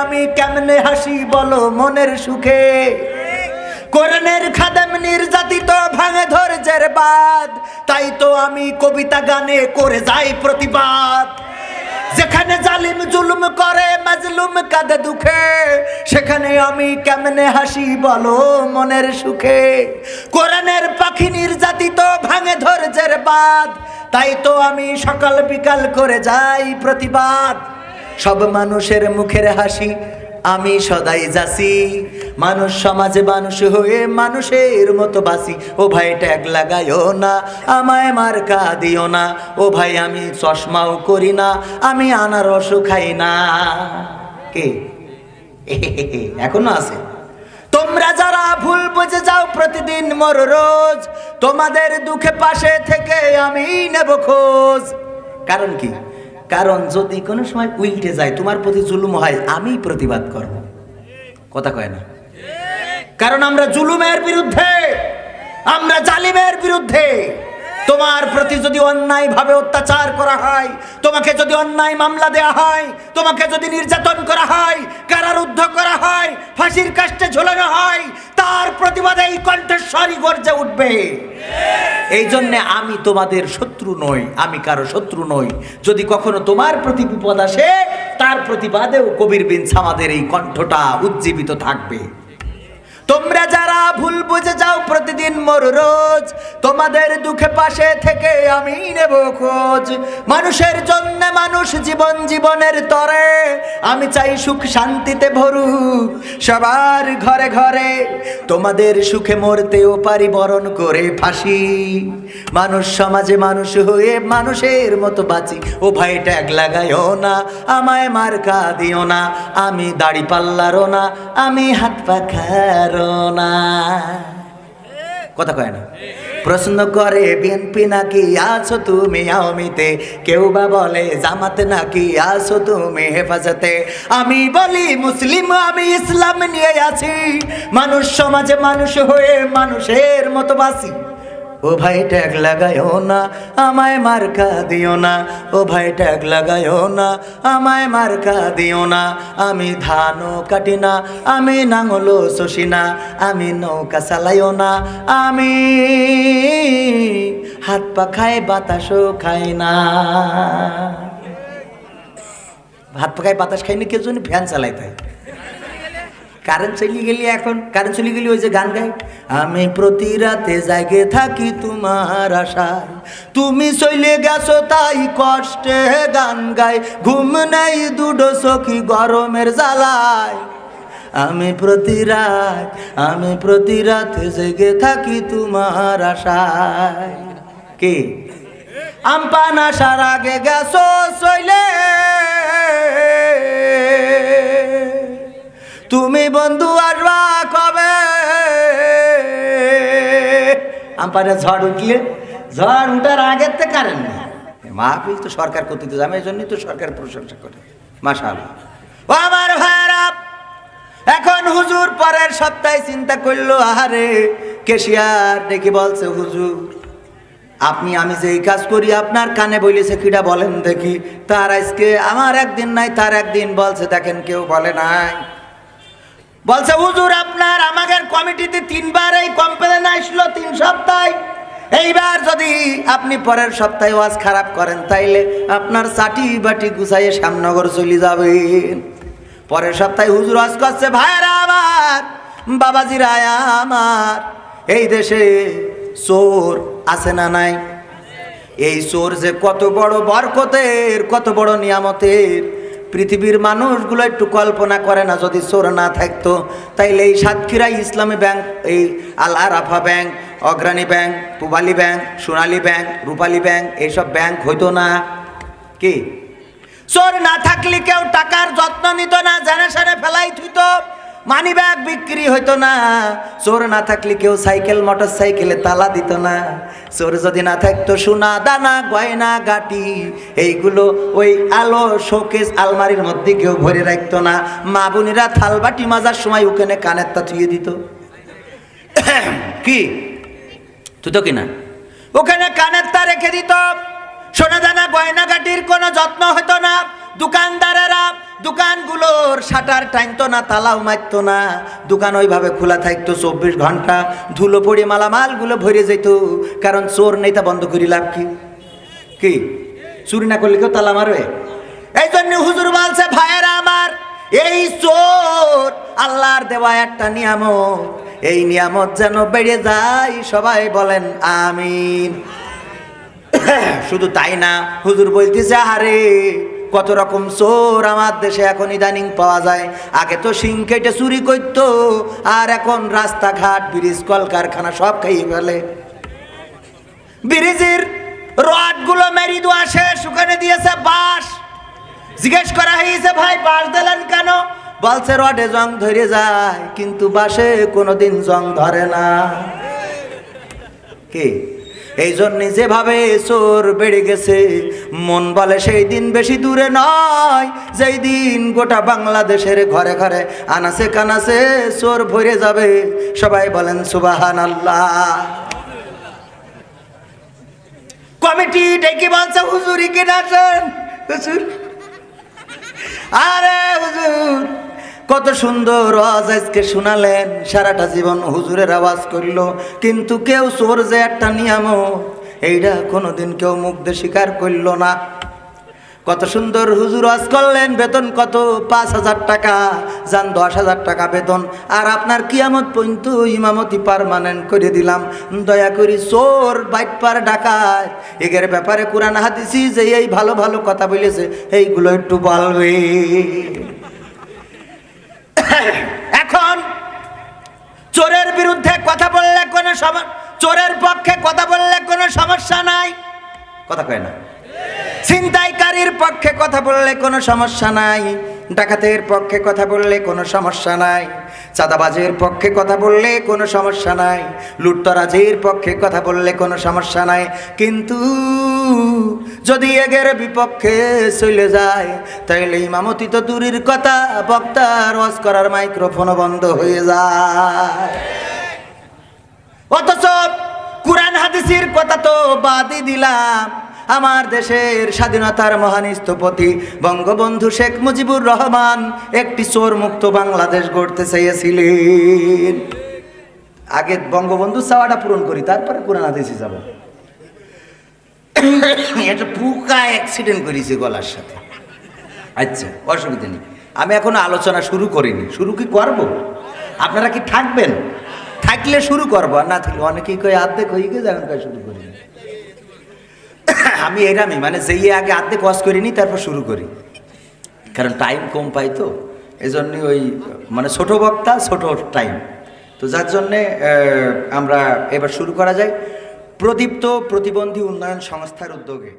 আমি কেমনে হাসি বলো মনের সুখে? কোরআনের খাদেম নির্যাতিত ভাঙে ধৈর্যের বাদ তাই তো আমি কবিতা গানে করে যাই প্রতিবাদ। যেখানে জালিম জুলুম করে, মাজলুম কাঁদে দুঃখে, সেখানে আমি কেমনে হাসি বলো মনের সুখে? কোরআনের পাখি নির্যাতিত ভাঙে ধৈর্যের বাদ তাই তো আমি সকাল বিকাল করে যাই প্রতিবাদ। সব মানুষের মুখের হাসি আমি সদাই যাসি মানুষ সমাজে মানুষ হয়ে মানুষের মতো বাসি ও ভাই ট্যাগ লাগাইও না, আমায় মার্কা দিও না। ও ভাই, আমি চশমাও করি না, আমি আনারসও খাই না। কে? এখনও আছে। তোমরা যারা ভুল বুঝে যাও প্রতিদিন মোর রোজ, তোমাদের দুঃখে পাশে থেকে আমি নেব খোঁজ। কারণ কি? কারণ যদি কোনো সময় উল্টে যায়, তোমার প্রতি জুলুম হয় আমি প্রতিবাদ করব। কথা কয় না? কারণ আমরা জুলুমের বিরুদ্ধে, আমরা জালিমের বিরুদ্ধে। তোমার প্রতি যদি অন্যায় ভাবে অত্যাচার করা হয়, তোমাকে যদি অন্যায় মামলা দেয়া হয়, তোমাকে যদি নির্যাতন করা হয়, কারারুদ্ধ করা হয়, ফাঁসির কাষ্টে ঝোলানো হয় প্রতিবাদে এই কণ্ঠস্বরই গর্জে উঠবে। এই জন্যে আমি তোমাদের শত্রু নই, আমি কারও শত্রু নই। যদি কখনো তোমার প্রতি বিপদ আসে, তার প্রতিবাদেও কবির বিন আমাদের এই কণ্ঠটা উজ্জীবিত থাকবে। তোমরা যারা ভুল বুঝে যাও প্রতিদিন মোর রোজ, তোমাদের দুঃখে পাশে থেকে আমি নেব খোঁজ। মানুষের জন্য মানুষ জীবন জীবনের তরে, আমি চাই সুখ শান্তিতে ভরু সবার ঘরে ঘরে তোমাদের সুখে মরতেও পারি বরণ করে ফাঁসি। মানুষ সমাজে মানুষ হয়ে মানুষের মতো বাঁচি। ও ভাই, ট্যাগ লাগাইও না, আমায় মার্কা দিও না। আমি দাড়ি পাল্লারও না, আমি হাত পাখারও না কথা কয় না। প্রশ্ন করে, বিএনপি নাকি আছো তুমি আওয়ামীতে? কেউ বা বলে, জামাত নাকি আছো তুমি হেফাজতে? আমি বলি, মুসলিম, আমি ইসলাম নিয়ে আছি। মানুষ সমাজে মানুষ হয়ে মানুষের মতো বাসি। ও ভাই ট্যাগ লাগায়ও না, আমায় মার্কা দিও না। ও ভাই ট্যাগ লাগায়ও না, আমায় মার্কা দিও না। আমি ধানও কাটি না, আমি নাঙলও শশি না, আমি নৌকা চালাইও না। আমি হাত পা খাই, বাতাসও খাই না। হাত পা খাই, বাতাস খাইনি কেউ জন্য ফ্যান চালাইতে কারেন্ট চলে গেলি এখন কারেন্ট চলে গেলি ওই যে গান গাই। আমি প্রতি রাতে জাগে থাকি তোমার আশায়। তুমি চলে গেছো তাই কষ্টে গান গাই। ঘুম নেই দুটো সখী গরমের জ্বালায়। আমি প্রতি রাত, আমি প্রতি রাতে জেগে থাকি তোমার আশায়। কে? আমপান আসার আগে গেছো চলে তুমি বন্ধু আসবা কবে? আমপানে ঝড় উঠলে? ঝড় উঠার আগের থেকে কারেন না মাহফিল তো সরকার করতে দিতে আমি এই জন্যই তো সরকার প্রশংসা করে। মাসাল আমার ভাইরা এখন হুজুর পরের সপ্তাহে চিন্তা করল, আহারে, কেশিয়ার ডেকে বলছে, হুজুর, আপনি, আমি যে এই কাজ করি, আপনার কানে বলেছে কিটা বলেন দেখি। তার আজকে আমার একদিন নাই, তার একদিন বলছে, দেখেন কেউ বলে নাই। বলছে, হুজুর, আপনার আমাদের কমিটিতে তিনবার এই কমপ্লেন আসলো, তিন সপ্তাহ। এইবার যদি আপনি পরের সপ্তাহে ওয়াজ খারাপ করেন, তাইলে আপনার চাটি বাটি গুছাইয়ে শ্যামনগর চলে যাবেন। পরের সপ্তাহে হুজুর ওয়াজ করছে ভাইরা আমার, বাবাজিরা আমার, এই দেশে চোর আছে না নাই? এই চোর যে কত বড় বরকতের, কত বড় নিয়ামতের পৃথিবীর মানুষগুলো একটু কল্পনা করে না, যদি চোর না থাকতো, তাইলে এই সাতক্ষীরা ইসলামী ব্যাংক, এই Al Arafah bank, Agrani bank, Pubali bank, Sonali bank, Rupali bank, এইসব ব্যাংক হইতো না। কি? চোর না থাকলে কেউ টাকার যত্ন নিত না জানে সারে ফেলাই থুইত। মানি ব্যাগ বিক্রি হইতো না। চোর না থাকলে কেউ সাইকেল মোটর সাইকেলে তালা দিত না। চোর যদি না থাকতো, সোনা, দানা, গয়না, গাটি, এইগুলো ওই আলো শোকেস আলমারির মধ্যে কেউ ভরে রাখতো না। মা বোনেরা থালবাটি মাজার সময় ওখানে কানের তা থুয়ে দিত। কি? তুই তো কিনা ওখানে কানের তা রেখে দিত। সোনা, দানা, গয়না, গাটির কোনো যত্ন হতো না। দোকানদারেরা দোকানগুলোর শাটার টাইনতো না, তালাও মারতো না। দোকান ওইভাবে খোলা থাকতো, চব্বিশ ঘণ্টা ধুলো পড়ে মালামালগুলো ভরে যেত। কারণ চোর নেই তা বন্ধ করি লাভ কি? কি? চুরি না করলে কেউ তালা মারবে? এই জন্য হুজুর বলছে, ভাইয়েরা আমার, এই চোর আল্লাহর দেওয়া একটা নিয়ামত। এই নিয়ামত যেন বেড়ে যায়, সবাই বলেন আমিন। শুধু তাই না, হুজুর বলতেছে আরে কত রকম চোর আমার দেশে এখন ইদানিং পাওয়া যায়। আগে তো সিং কেটে চুরি করতো, আর এখন রাস্তাঘাট, ব্রিজ, কলকারখানা সব খাইয়ে ফেলে। ব্রিজের রডগুলো মেরি দেওয়া শেষ, ওখানে দিয়েছে বাঁশ। জিজ্ঞেস করা হয়েছে, ভাই, বাঁশ দিলেন কেন? বলছে, রডে জং ধরে যায়, কিন্তু বাসে কোনোদিন জং ধরে না। কি? এই জন্যে যেভাবে চোর বেড়ে গেছে, মন বলে সেই দিন বেশি দূরে নয়। যেই দিন গোটা বাংলাদেশের ঘরে ঘরে আনাসে কানাসে চোর ভরে যাবে, সবাই বলেন সুবাহান আল্লাহ কমিটি ডেকে বলছে, হুজুরি কিনা আরে হুজুর কত সুন্দর আওয়াজ আজকে শোনালেন, সারাটা জীবন হুজুরের আওয়াজ করল, কিন্তু কেউ চোর যে একটা নিয়ামত এইটা কোনোদিন কেউ মুখ দিয়ে স্বীকার করল না। কত সুন্দর হুজুর আজ করলেন, বেতন কত? পাঁচ হাজার টাকা, যান দশ হাজার টাকা বেতন। আর আপনার কিয়ামত পর্যন্ত ইমামতি পারমানেন্ট করে দিলাম। দয়া করি চোর বাইটপার ডাকায়। এগের ব্যাপারে কোরআন হাদিসি যে এই ভালো ভালো কথা বলেছে, এইগুলো একটু বলবে এখন চোরের বিরুদ্ধে কথা বললে কোনো চোরের পক্ষে কথা বললে কোনো সমস্যা নাই। কথা কয় না। ছিনতাইকারীর পক্ষে কথা বললে কোনো সমস্যা নাই। ডাকাতের পক্ষে কথা বললে কোনো সমস্যা নাই। চাঁদাবাজের পক্ষে কথা বললে কোনো সমস্যা নাই। লুটতরাজের পক্ষে কথা বললে কোনো সমস্যা নাই। কিন্তু যদি এগের বিপক্ষে চলে যায়, তাইলে ইমামতি তো দূরের কথা, বক্তার ওয়াজ করার মাইক্রোফোনও বন্ধ হয়ে যায়। অথচ কোরআন হাদিসের কথা তো বাদই দিলাম। আমার দেশের স্বাধীনতার মহান স্থপতি বঙ্গবন্ধু শেখ মুজিবুর রহমান একটি চোর মুক্ত বাংলাদেশ গড়তে চেয়েছিলেন। আগে বঙ্গবন্ধু চাওয়াটা পূরণ করি, তারপরে কোরআন হাদিসে যাব। পুকা অ্যাক্সিডেন্ট করেছি গলার সাথে। আচ্ছা অসুবিধা নেই। আমি এখনও আলোচনা শুরু করিনি। শুরু কি করব? আপনারা কি থাকবেন? থাকলে শুরু করব না থাকলে অনেকেই কই আর্ধেক হয়ে গিয়ে এখন কয় শুরু করি? আমি এরামই মানে যেই আগে আর্ধেক ওয়াজ করিনি, তারপর শুরু করি। কারণ টাইম কম পাই তো এই জন্যে ওই মানে ছোট বক্তা, ছোট টাইম তো যার জন্যে আমরা এবার শুরু করা যায়। প্রদীপ্ত প্রতিবন্ধী উন্নয়ন সংস্থার উদ্যোগে।